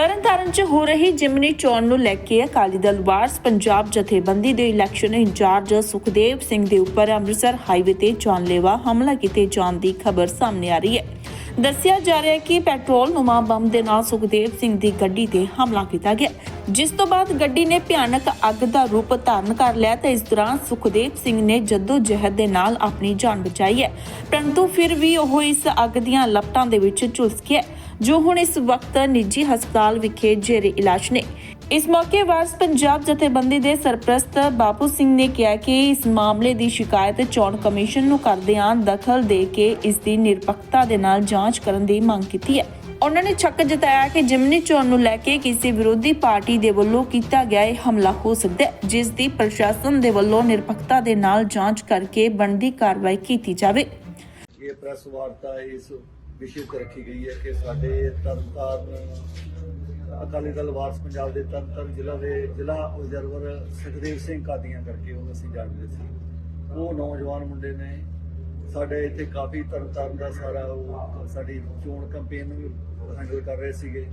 ਤਰਨਤਾਰਨ 'ਚ ਹੋ ਰਹੀ ਜਿਮਨੀ ਚੋਣ ਨੂੰ ਲੈ ਕੇ ਅਕਾਲੀ ਦਲ ਵਾਰਸ ਪੰਜਾਬ ਜਥੇਬੰਦੀ ਦੇ ਇਲੈਕਸ਼ਨ ਇੰਚਾਰਜ ਸੁਖਦੇਵ ਸਿੰਘ ਦੇ ਉੱਪਰ ਅੰਮ੍ਰਿਤਸਰ ਹਾਈਵੇ ਤੇ ਜਾਨਲੇਵਾ ਹਮਲਾ ਕੀਤੇ ਜਾਣ ਦੀ ਖਬਰ ਸਾਹਮਣੇ ਆ ਰਹੀ ਹੈ। ਦੱਸਿਆ ਜਾ ਰਿਹਾ ਹੈ ਕਿ ਪੈਟਰੋਲ ਨੁਮਾ ਬੰਬ ਦੇ ਨਾਲ ਸੁਖਦੇਵ ਸਿੰਘ ਦੀ ਗੱਡੀ ਤੇ ਹਮਲਾ ਕੀਤਾ ਗਿਆ। ਜਿਸ ਤੋਂ ਬਾਅਦ ਗੱਡੀ ਨੇ ਭਿਆਨਕ ਅੱਗ ਦਾ ਰੂਪ ਧਾਰਨ ਕਰ ਲਿਆ ਤੇ ਇਸ ਦੌਰਾਨ ਸੁਖਦੇਵ ਸਿੰਘ ਨੇ ਜੱਦੋ ਜਹਿਦ ਦੇ ਨਾਲ ਆਪਣੀ ਜਾਨ ਬਚਾਈ ਹੈ। ਪਰੰਤੂ ਫਿਰ ਵੀ ਉਹ ਇਸ ਅੱਗ ਦੀਆਂ ਲਪਟਾਂ ਦੇ ਵਿੱਚ ਝੁਲਸ ਗਿਆ ਜੋ ਹੁਣ ਇਸ ਵਕਤ ਨਿੱਜੀ ਹਸਪਤਾਲ ਵਿਖੇ ਜੇਰੇ ਇਲਾਜ ਨੇ। ਇਸ ਮੌਕੇ ਵਾਰਸ ਪੰਜਾਬ ਜਥੇਬੰਦੀ ਦੇ ਸਰਪ੍ਰਸਤ ਬਾਪੂ ਸਿੰਘ ਨੇ ਕਿਹਾ ਕਿ ਇਸ ਮਾਮਲੇ ਦੀ ਸ਼ਿਕਾਇਤ ਚੋਣ ਕਮਿਸ਼ਨ ਨੂੰ ਕਰਦਿਆਂ ਦਖਲ ਦੇ ਕੇ ਇਸ ਦੀ ਨਿਰਪੱਖਤਾ ਦੇ ਨਾਲ ਜਾਂਚ ਕਰਨ ਦੀ ਮੰਗ ਕੀਤੀ ਹੈ। ਉਹਨਾਂ ਨੇ ਸ਼ੱਕ ਜਤਾਇਆ ਕਿ ਜਿਮਨੀ ਚੋਣ ਨੂੰ ਲੈ ਕੇ ਕਿਸੇ ਵਿਰੋਧੀ ਪਾਰਟੀ ਦੇ ਵੱਲੋਂ ਕੀਤਾ ਗਿਆ ਇਹ ਹਮਲਾ ਹੋ ਸਕਦਾ ਹੈ, ਜਿਸ ਦੀ ਪ੍ਰਸ਼ਾਸਨ ਦੇ ਵੱਲੋਂ ਨਿਰਪੱਖਤਾ ਦੇ ਨਾਲ ਜਾਂਚ ਕਰਕੇ ਬਣਦੀ ਕਾਰਵਾਈ ਕੀਤੀ ਜਾਵੇ। ਇਹ ਪ੍ਰੈਸ ਵਾਰਤਾ ਇਸ ਵਿਸ਼ੇ ਤੇ ਰੱਖੀ ਗਈ ਹੈ ਕਿ ਸਾਡੇ ਤਰਨਤਾਰਨ ਅਕਾਲੀ ਦਲ ਵਾਰਸ ਪੰਜਾਬ ਦੇ ਤਰਨਤਾਰਨ ਜ਼ਿਲ੍ਹਾ ਦੇ ਜ਼ਿਲ੍ਹਾ ਆਬਜ਼ਰਵਰ ਸੁਖਦੇਵ ਸਿੰਘ ਕਾਦੀਆਂ ਕਰਕੇ ਉਹ ਅਸੀਂ ਜਾਣਦੇ ਸੀ। ਉਹ ਨੌਜਵਾਨ ਮੁੰਡੇ ਨੇ ਸਾਡੇ ਇੱਥੇ ਕਾਫੀ ਤਰਨਤਾਰਨ ਦਾ ਸਾਰਾ ਉਹ ਸਾਡੀ ਚੋਣ ਕੈਂਪੇਨ ਨੂੰ ਹੈਂਡਲ ਕਰ ਰਹੇ ਸੀਗੇ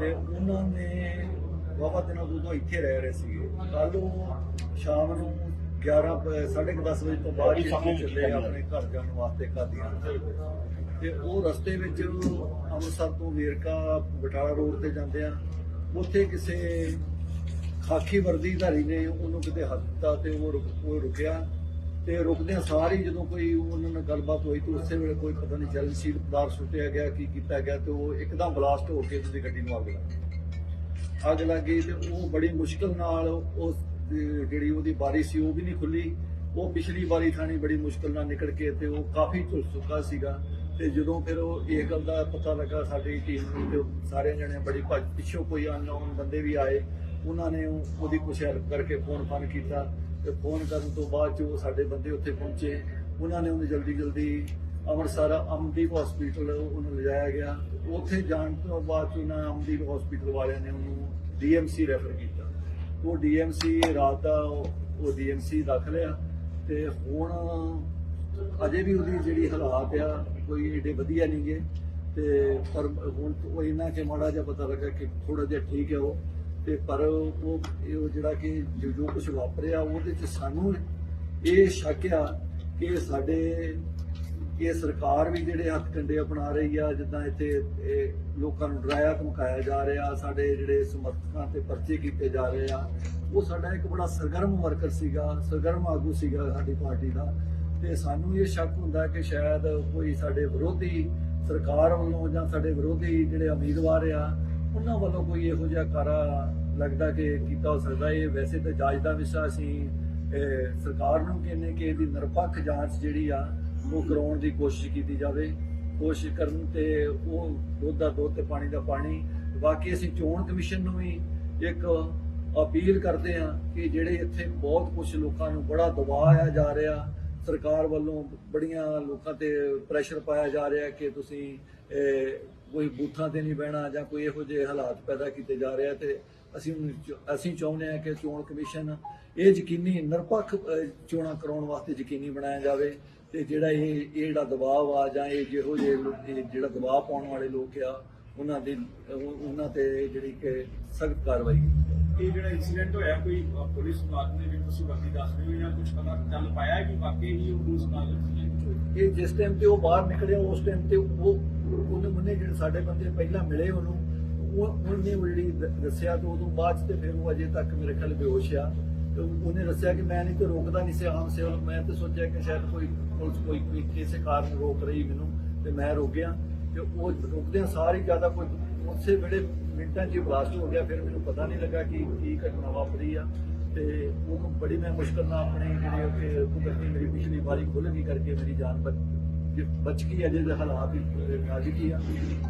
ਤੇ ਉਹਨਾਂ ਨੇ ਵਾਵਾ ਦਿਨਾਂ ਤੋਂ ਇੱਥੇ ਰਹਿ ਰਹੇ ਸੀਗੇ। ਕੱਲ ਉਹ ਸ਼ਾਮ ਨੂੰ 11 ਪ- ਸਾਢੇ ਕੁ 10 ਵਜੇ ਤੋਂ ਬਾਅਦ ਚੱਲੇ ਆਪਣੇ ਘਰ ਜਾਣ ਵਾਸਤੇ ਕਾਦੀਆਂ ਤੇ ਉਹ ਰਸਤੇ ਵਿੱਚ ਅੰਮ੍ਰਿਤਸਰ ਤੋਂ ਵੇਰਕਾ, ਬਟਾਲਾ ਰੋਡ ਤੇ ਜਾਂਦੇ ਆ। ਉੱਥੇ ਕਿਸੇ ਖਾਕੀ ਵਰਦੀਧਾਰੀ ਨੇ ਉਹਨੂੰ ਕਿਤੇ ਹੱਥ ਦਿੱਤਾ ਤੇ ਉਹ ਰੁਕ- ਉਹ ਰੁਕਿਆ। ਤੇ ਰੁਕਦਿਆਂ ਸਾਰੀ ਜਦੋਂ ਕੋਈ ਉਹਨਾਂ ਨਾਲ ਗੱਲਬਾਤ ਹੋਈ ਤਾਂ ਉਸੇ ਵੇਲੇ ਕੋਈ ਪਤਾ ਨਹੀਂ ਜਲਨਸ਼ੀਲ ਪਦਾਰਥ ਸੁੱਟਿਆ ਗਿਆ, ਕੀ ਕੀਤਾ ਗਿਆ ਤੇ ਉਹ ਇੱਕਦਮ ਬਲਾਸਟ ਹੋ ਕੇ ਉਹਦੀ ਗੱਡੀ ਨੂੰ ਅੱਗ ਲੱਗ ਗਈ। ਅੱਗ ਲੱਗ ਗਈ ਤੇ ਉਹ ਬੜੀ ਮੁਸ਼ਕਲ ਨਾਲ ਉਸ ਜਿਹੜੀ ਉਹਦੀ ਬਾਰੀ ਸੀ ਉਹ ਵੀ ਨਹੀਂ ਖੁੱਲੀ ਉਹ ਪਿਛਲੀ ਵਾਰੀ ਥਾਣੀ ਬੜੀ ਮੁਸ਼ਕਲ ਨਾਲ ਨਿਕਲ ਕੇ ਤੇ ਉਹ ਕਾਫੀ ਝੁਲ ਚੁੱਕਾ ਸੀਗਾ। ਤੇ ਜਦੋਂ ਫਿਰ ਉਹ ਇਹ ਗੱਲ ਦਾ ਪਤਾ ਲੱਗਾ, ਸਾਡੀ ਟੀਮ ਨੂੰ ਤੇ ਸਾਰੇ ਜਣੇ ਬੜੀ ਭੱਜ, ਪਿੱਛੋਂ ਕੋਈ ਅਨਨੋਨ ਬੰਦੇ ਵੀ ਆਏ, ਉਹਨਾਂ ਨੇ ਉਹਦੀ ਕੁਛ ਹੈਲਪ ਕਰਕੇ ਫੋਨ ਫਾਨ ਕੀਤਾ ਤੇ ਫੋਨ ਕਰਨ ਤੋਂ ਬਾਅਦ ਚ ਸਾਡੇ ਬੰਦੇ ਉੱਥੇ ਪਹੁੰਚੇ। ਉਹਨਾਂ ਨੇ ਉਹਨੂੰ ਜਲਦੀ ਜਲਦੀ ਅੰਮ੍ਰਿਤਸਰ ਅਮਦੀਪ ਹਸਪੀਟਲ ਉਹਨੂੰ ਲਿਜਾਇਆ ਗਿਆ। ਉੱਥੇ ਜਾਣ ਤੋਂ ਬਾਅਦ 'ਚ ਉਹਨਾਂ ਅਮਦੀਪ ਹਸਪੀਟਲ ਵਾਲਿਆਂ ਨੇ ਉਹਨੂੰ ਡੀਐਮਸੀ ਰੈਫਰ ਕੀਤਾ। ਉਹ ਡੀਐਮਸੀ ਰਾਤ ਦਾ ਉਹ ਉਹ ਡੀਐਮਸੀ ਦਾਖਲ ਆ ਤੇ ਹੁਣ ਅਜੇ ਵੀ ਉਹਦੀ ਜਿਹੜੀ ਹਾਲਾਤ ਆ, ਕੋਈ ਏਡੇ ਵਧੀਆ ਨਹੀਂ ਗੇ। ਤੇ ਪਰ ਹੁਣ ਉਹ ਇੰਨਾ ਕਿ ਮਾੜਾ ਜਿਹਾ ਪਤਾ ਲੱਗਾ ਕਿ ਥੋੜਾ ਜਿਹਾ ਠੀਕ ਹੈ ਉਹ। ਤੇ ਪਰ ਉਹ ਇਹ ਜਿਹੜਾ ਕਿ ਜੋ ਜੋ ਕੁਝ ਵਾਪਰਿਆ, ਉਹਦੇ ਚ ਸਾਨੂੰ ਇਹ ਸ਼ੱਕ ਆ ਕਿ ਸਾਡੇ ਇਹ ਸਰਕਾਰ ਵੀ ਜਿਹੜੇ ਹੱਥ ਕੰਡੇ ਅਪਣਾ ਰਹੀ ਆ, ਜਿੱਦਾਂ ਇੱਥੇ ਲੋਕਾਂ ਨੂੰ ਡਰਾਇਆ, ਧਮਕਾਇਆ ਜਾ ਰਿਹਾ, ਸਾਡੇ ਜਿਹੜੇ ਸਮਰਥਕਾਂ ਤੇ ਪਰਚੇ ਕੀਤੇ ਜਾ ਰਹੇ ਆ, ਉਹ ਸਾਡਾ ਇੱਕ ਬੜਾ ਸਰਗਰਮ ਵਰਕਰ ਸੀਗਾ, ਸਰਗਰਮ ਆਗੂ ਸੀਗਾ ਸਾਡੀ ਪਾਰਟੀ ਦਾ। ਤੇ ਸਾਨੂੰ ਇਹ ਸ਼ੱਕ ਹੁੰਦਾ ਕਿ ਸ਼ਾਇਦ ਕੋਈ ਸਾਡੇ ਵਿਰੋਧੀ ਸਰਕਾਰ ਵੱਲੋਂ ਜਾਂ ਸਾਡੇ ਵਿਰੋਧੀ ਜਿਹੜੇ ਉਮੀਦਵਾਰ ਆ, ਉਹਨਾਂ ਵੱਲੋਂ ਕੋਈ ਇਹੋ ਜਿਹਾ ਕਾਰਾ ਲੱਗਦਾ ਕਿ ਕੀਤਾ ਹੋ ਸਕਦਾ। ਇਹ ਵੈਸੇ ਤਾਂ ਜਾਂਚ ਦਾ ਵਿਸ਼ਾ ਅਸੀਂ ਸਰਕਾਰ ਨੂੰ ਕਹਿੰਦੇ ਕਿ ਇਹਦੀ ਨਿਰਪੱਖ ਜਾਂਚ ਜਿਹੜੀ ਆ, ਉਹ ਕਰਾਉਣ ਦੀ ਕੋਸ਼ਿਸ਼ ਕੀਤੀ ਜਾਵੇ। ਕੋਸ਼ਿਸ਼ ਕਰਨ ਤੇ ਉਹ ਦੁੱਧ ਦਾ ਦੁੱਧ ਤੇ ਪਾਣੀ ਦਾ ਪਾਣੀ, ਬਾਕੀ ਅਸੀਂ ਚੋਣ ਕਮਿਸ਼ਨ ਨੂੰ ਵੀ ਇੱਕ ਅਪੀਲ ਕਰਦੇ ਆ ਕਿ ਜਿਹੜੇ ਇੱਥੇ ਬਹੁਤ ਕੁਝ ਲੋਕਾਂ ਨੂੰ ਬੜਾ ਦਬਾਅ ਆ ਜਾ ਰਿਹਾ ਸਰਕਾਰ ਵੱਲੋਂ ਬੜੀਆਂ ਲੋਕਾਂ ਤੇ ਪ੍ਰੈਸ਼ਰ ਪਾਇਆ ਜਾ ਰਿਹਾ ਕਿ ਤੁਸੀਂ ਕੋਈ ਬੂਥਾਂ ਤੇ ਨਹੀਂ ਬਹਿਣਾ ਜਾਂ ਕੋਈ ਇਹੋ ਜਿਹੇ ਹਾਲਾਤ ਪੈਦਾ ਕੀਤੇ ਜਾ ਰਹੇ ਆ ਤੇ ਅਸੀਂ ਅਸੀਂ ਚਾਹੁੰਦੇ ਹਾਂ ਕਿ ਚੋਣ ਕਮਿਸ਼ਨ ਇਹ ਯਕੀਨੀ ਨਿਰਪੱਖ ਚੋਣਾਂ ਕਰਾਉਣ ਵਾਸਤੇ ਯਕੀਨੀ ਬਣਾਇਆ ਜਾਵੇ ਤੇ ਜਿਹੜਾ ਇਹ ਇਹ ਜਿਹੜਾ ਦਬਾਅ ਆ ਜਾਂ ਇਹ ਜਿਹੋ ਜਿਹੇ ਜਿਹੜਾ ਦਬਾਅ ਪਾਉਣ ਵਾਲੇ ਲੋਕ ਆ, ਉਹਨਾਂ ਦੀ ਉਹਨਾਂ ਤੇ ਜਿਹੜੀ ਕਿ ਸਖਤ ਕਾਰਵਾਈ ਇਹ ਜਿਹੜਾ ਇਨਸੀਡੈਂਟ ਹੋਇਆ, ਕੋਈ ਪੁਲਿਸ ਮੁਲਾਜ਼ਮ ਦੇ ਵਿੱਚ ਤੁਸੀਂ ਬਾਕੀ ਦੱਸ ਰਹੇ ਹੋ ਜਾਂ ਕੁਝ ਪਤਾ ਚੱਲ ਪਾਇਆ ਹੈ ਕਿ ਵਾਕਈ ਹੀ ਉਹ ਪੁਲਿਸ ਮੁਲਾਜ਼ਮ ਸੀ ਇਹ ਜਿਸ ਟਾਈਮ ਤੇ ਉਹ ਬਾਹਰ ਨਿਕਲਿਆ ਉਸ ਟਾਈਮ ਤੇ ਉਹ, ਉਹਨੇ ਮੰਨੇ ਜਿਹੜੇ ਸਾਡੇ ਬੰਦੇ ਪਹਿਲਾਂ ਮਿਲੇ ਉਹਨੂੰ ਉਹਨੇ ਜਿਹੜੀ ਦੱਸਿਆ ਤੇ ਉਦੋਂ ਬਾਅਦ ਤੇ ਫਿਰ ਉਹ ਅਜੇ ਤੱਕ ਮੇਰੇ ਖਿਆਲ ਬੇਹੋਸ਼ ਆ। ਤੇ ਉਹਨੇ ਦੱਸਿਆ ਕਿ ਮੈਂ ਨਹੀਂ ਤੇ ਰੋਕਦਾ ਨਹੀਂ ਸੀ, ਆਮ ਸੇਵਲ ਮੈਂ ਤੇ ਸੋਚਿਆ ਕਿ ਸ਼ਾਇਦ ਕੋਈ ਪੁਲਿਸ ਕੋਈ ਕੋਈ ਕਿਸੇ ਕਾਰਨ ਰੋਕ ਰਹੀ ਮੈਨੂੰ ਤੇ ਮੈਂ ਰੁਕ ਗਿਆ। ਤੇ ਉਹ ਰੁਕਦਿਆਂ ਸਾਰੇ ਜ਼ਿਆਦਾ ਕੋਈ ਉਸੇ ਵੇਲੇ ਮਿੰਟਾਂ 'ਚ ਬਲਾਸਟ ਹੋ ਗਿਆ ਫਿਰ ਮੈਨੂੰ ਪਤਾ ਨਹੀਂ ਲੱਗਾ ਕਿ ਕੀ ਘਟਨਾ ਵਾਪਰੀ ਆ। ਤੇ ਉਹਨੂੰ ਬੜੀ ਮੈਂ ਮੁਸ਼ਕਲ ਨਾਲ ਆਪਣੇ ਜਿਹੜੇ ਕਿ ਕੁਦਰਤੀ ਮੇਰੀ ਪਿਛਲੀ ਵਾਰੀ ਖੁੱਲ ਗਈ ਕਰਕੇ ਮੇਰੀ ਜਾਨ ਬਚ ਬਚ ਗਈ ਅਜੇ ਦੇ ਹਾਲਾਤ ਵੀ ਨਾਜ਼ੁਕ ਹੀ ਆ।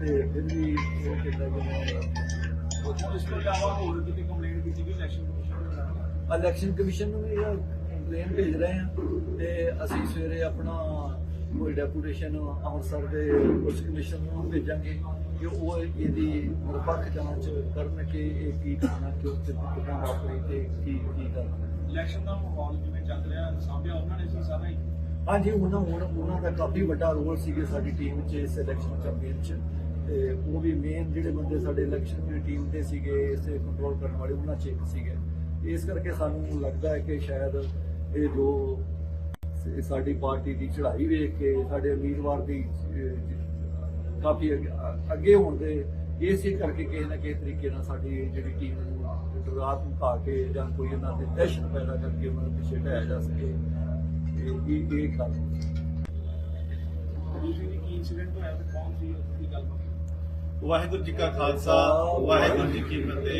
ਤੇ ਫਿਰ ਵੀ ਉਹ ਕਹਿੰਦਾ ਕਿ ਮੈਂ ਉਸ ਤੋਂ ਇਲਾਵਾ ਹੋਰ ਕਿਤੇ ਕੰਪਲੇਂਟ ਕੀਤੀ ਗਈ ਇਲੈਕਸ਼ਨ ਕਮਿਸ਼ਨ ਇਲੈਕਸ਼ਨ ਕਮਿਸ਼ਨ ਨੂੰ ਵੀ ਇਹ ਕੰਪਲੇਨ ਭੇਜ ਰਹੇ ਆ। ਤੇ ਅਸੀਂ ਸਵੇਰੇ ਆਪਣਾ ਕੋਈ ਡੈਪੂਟੇਸ਼ਨ ਅੰਮ੍ਰਿਤਸਰ ਦੇ ਪੁਲਿਸ ਕਮਿਸ਼ਨ ਨੂੰ ਭੇਜਾਂਗੇ। ਕਿ ਉਹ ਇਹਦੀ ਨਿਰਪੱਖ ਜਾਂਚ ਕਰਨ ਕਿ ਇਹ ਕੀ ਘਟਨਾ ਕਿਉਂ ਤੇ ਕਿੱਦਾਂ ਵਾਪਰੀ ਤੇ ਕੀ ਕੀ ਗੱਲ? ਇਲੈਕਸ਼ਨ ਦਾ ਮਾਹੌਲ ਜਿਵੇਂ ਚੱਲ ਰਿਹਾ? ਸਾਹਮਣੇ ਉਹਨਾਂ ਨੇ ਸੀ ਸਾਰਾ ਹੀ? ਹਾਂਜੀ ਉਹਨਾਂ ਉਹਨਾਂ ਉਹਨਾਂ ਦਾ ਕਾਫੀ ਵੱਡਾ ਰੋਲ ਸੀਗਾ ਸਾਡੀ ਟੀਮ 'ਚ ਇਸ ਇਲੈਕਸ਼ਨ ਕੈਂਪੇਨ 'ਚ। ਤੇ ਉਹ ਵੀ ਮੇਨ ਜਿਹੜੇ ਬੰਦੇ ਸਾਡੇ ਇਲੈਕਸ਼ਨ ਦੀ ਟੀਮ ਦੇ ਸੀਗੇ ਇਸੇ ਕੰਟਰੋਲ ਕਰਨ ਵਾਲੇ ਉਹਨਾਂ ਚ ਇੱਕ ਸੀਗੇ। ਇਸ ਕਰਕੇ ਸਾਨੂੰ ਲੱਗਦਾ ਹੈ ਕਿ ਸ਼ਾਇਦ ਇਹ ਜੋ ਸਾਡੀ ਪਾਰਟੀ ਦੀ ਚੜ੍ਹਾਈ ਵੇਖ ਕੇ ਸਾਡੇ ਉਮੀਦਵਾਰ ਦੀ ਕਾਫੀ ਅੱਗੇ- ਹੋਣ ਦੇ ਇਸੇ ਕਰਕੇ ਕਿਸੇ ਨਾ ਕਿਸੇ ਤਰੀਕੇ ਨਾਲ ਸਾਡੀ ਜਿਹੜੀ ਟੀਮ ਨੂੰ ਰਾਤ ਨੂੰ ਖਾ ਕੇ ਜਾਂ ਕੋਈ ਇਹਨਾਂ ਤੇ ਦਹਿਸ਼ਤ ਪੈਦਾ ਕਰਕੇ ਉਹਨਾਂ ਨੂੰ ਪਿੱਛੇ ਢਾਇਆ ਜਾ ਸਕੇ। ਇਹ ਇਹ ਇਹ ਗੱਲ ਹੋ। ਸਕਦੀ ਦੂਸਰੀ ਦੀ ਕੀ ਇਨਸੀਡੈਂਟ ਹੋਇਆ ਤੇ ਕੌਣ ਸੀ ਕੀ ਗੱਲ ਬਾਤ ਵਾਹਿਗੁਰੂ ਜੀ ਕਾ ਖਾਲਸਾ ਵਾਹਿਗੁਰੂ ਜੀ ਕੀ ਫਤਿਹ।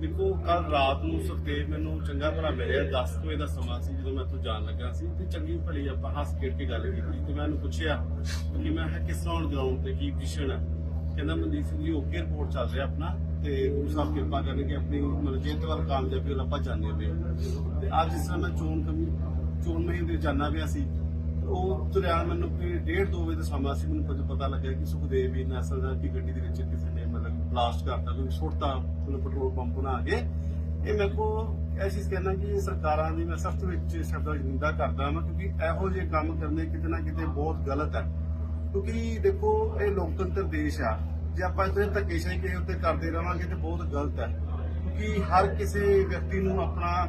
ਦੇਖੋ ਕੱਲ ਰਾਤ ਨੂੰ ਸੁਖਦੇਵ ਮੈਨੂੰ ਚੰਗਾ ਭਲਾ ਮਿਲਿਆ 10 ਵਜੇ ਦਾ ਸਮਾਂ ਸੀ ਜਦੋਂ ਮੈਂ ਇੱਥੋਂ ਜਾਣ ਲੱਗਾ ਸੀ ਤੇ ਚੰਗੀ ਭਲੀ ਆਪਾਂ ਹੱਸ ਖੇਡ ਕੇ ਗੱਲ ਕੀਤੀ ਤੇ ਮੈਂ ਉਹਨੂੰ ਪੁੱਛਿਆ ਕਿ ਮੈਂ ਕਿਹਾ, ਕਿਸ ਤਰ੍ਹਾਂ ਗਰਾਊਂਡ ਤੇ ਕੀ ਪੋਜੀਸ਼ਨ ਹੈ ਕਹਿੰਦਾ, ਮਨਦੀਪ ਸਿੰਘ ਜੀ ਓਕੇ ਰਿਪੋਰਟ ਚੱਲ ਰਿਹਾ ਆਪਣਾ ਤੇ ਗੁਰੂ ਸਾਹਿਬ ਕਿਰਪਾ ਕਰਨਗੇ ਆਪਣੀ, ਮਤਲਬ ਜੇ ਤੇ ਵੱਲ ਕਾਮਯਾਬੀ ਵੱਲ ਆਪਾਂ ਜਾਣੇ ਪਏ ਤੇ ਅੱਜ ਜਿਸ ਤਰ੍ਹਾਂ ਮੈਂ ਚੋਣ ਕਮੀ ਚੋਣ ਮਹੀਨੇ ਦੇ ਜਾਣਾ ਪਿਆ ਸੀ ਉਹ ਤੁਰਿਆ ਮੈਨੂੰ ਕਿ ਡੇਢ ਦੋ ਵਜੇ ਦਾ ਸਮਾਂ ਸੀ, ਮੈਨੂੰ ਕੁਝ ਪਤਾ ਲੱਗਿਆ ਕਿ ਸੁਖਦੇਵ ਵੀ ਨੈਸਲ ਦਾ ਦੀ ਗੱਡੀ ਦੇ ਵਿੱਚ ਕਿਸੇ ਨੇ ਮਤਲਬ ਬਲਾਸਟ ਕਰਤਾ, ਕੋਈ ਸੁੱਟਤਾ, ਮਤਲਬ ਪੈਟਰੋਲ ਪੰਪ ਬਣਾ ਕੇ। ਇਹ ਮੇਰੇ ਕੋ ਇਹ ਚੀਜ਼ ਕਹਿਣਾ ਕਿ ਸਰਕਾਰਾਂ ਦੀ ਮੈਂ ਸਖਤ ਵਿੱਚ ਸ਼ਬਦਾਂ ਦੀ ਨਿੰਦਾ ਕਰਦਾ ਹਾਂ ਕਿਉਂਕਿ ਇਹੋ ਜਿਹੇ ਕੰਮ ਕਰਨੇ ਕਿਤੇ ਨਾ ਕਿਤੇ ਬਹੁਤ ਗਲਤ ਹੈ। ਕਿਉਂਕਿ ਦੇਖੋ, ਇਹ ਲੋਕਤੰਤਰ ਦੇਸ਼ ਆ। ਜੇ ਆਪਾਂ ਇਤਨੇ ਧੱਕੇਸ਼ਾਹੀ ਕਿਸੇ ਉੱਤੇ ਕਰਦੇ ਰਵਾਂਗੇ ਤੇ ਬਹੁਤ ਗਲਤ ਹੈ। ਕਿਉਂਕਿ ਹਰ ਕਿਸੇ ਵਿਅਕਤੀ ਨੂੰ ਆਪਣਾ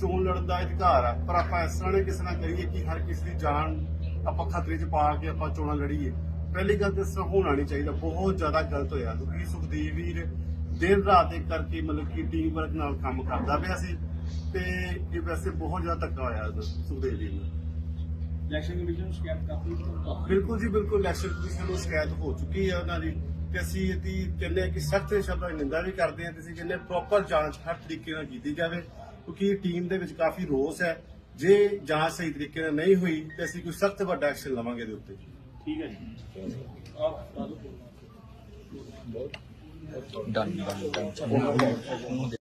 ਚੋਣ ਲੜਨ ਦਾ ਅਧਿਕਾਰ ਆ ਪਰ ਆਪਾਂ ਇਸ ਤਰ੍ਹਾਂ ਨੇ ਕਿਸੇ ਨਾਲ ਕਰੀਏ ਕਿ ਹਰ ਕਿਸੇ ਦੀ ਜਾਨ ਆਪਾਂ ਖਤਰੇ 'ਚ ਪਾ ਕੇ ਆਪਾਂ ਚੋਣਾਂ ਲੜੀਏ। ਪਹਿਲੀ ਗੱਲ ਤਾਂ ਇਸ ਤਰ੍ਹਾਂ ਹੋਣਾ ਨਹੀਂ ਚਾਹੀਦਾ ਬਹੁਤ ਜ਼ਿਆਦਾ ਗਲਤ ਹੋਇਆ। ਕਿਉਂਕਿ ਸੁਖਦੇਵ ਵੀਰ ਦਿਨ ਰਾਤ ਇੱਕ ਕਰਕੇ ਮਤਲਬ ਕਿ ਟੀਮ ਵਰਕ ਨਾਲ ਕੰਮ ਕਰਦਾ ਪਿਆ ਸੀ ਤੇ ਇਹ ਵੈਸੇ ਬਹੁਤ ਜ਼ਿਆਦਾ ਧੱਕਾ ਹੋਇਆ ਸੁਖਦੇਵ ਵੀਰ ਨੂੰ। ਇਲੈਕਸ਼ਨ ਕਮਿਸ਼ਨ ਨੂੰ ਸ਼ਿਕਾਇਤ ਕਰਤੀ? ਬਿਲਕੁਲ ਜੀ ਬਿਲਕੁਲ ਇਲੈਕਸ਼ਨ ਕਮਿਸ਼ਨ ਨੂੰ ਸ਼ਿਕਾਇਤ ਹੋ ਚੁੱਕੀ ਹੈ ਉਹਨਾਂ ਦੀ ਤੇ ਅਸੀਂ ਇਹਦੀ ਕਹਿੰਦੇ ਕਿ ਸਖਤ ਸ਼ਬਦਾਂ ਨਿੰਦਾ ਵੀ ਕਰਦੇ ਹਾਂ ਤੇ ਅਸੀਂ ਕਹਿੰਦੇ ਪ੍ਰੋਪਰ ਜਾਂਚ ਹਰ ਤਰੀਕੇ ਨਾਲ ਕੀਤੀ ਜਾਵੇ। ਕਿਉਂਕਿ ਟੀਮ ਦੇ ਵਿੱਚ ਕਾਫੀ ਰੋਸ ਹੈ। ਜੇ ਜਾਂਚ ਸਹੀ ਤਰੀਕੇ ਨਾਲ ਨਹੀਂ ਹੋਈ ਤੇ ਅਸੀਂ ਕੋਈ ਸਖਤ ਵੱਡਾ ਐਕਸ਼ਨ ਲਵਾਂਗੇ ਇਹਦੇ ਉੱਤੇ। ਠੀਕ ਹੈ ਜੀ। ਆਪ done, done, done.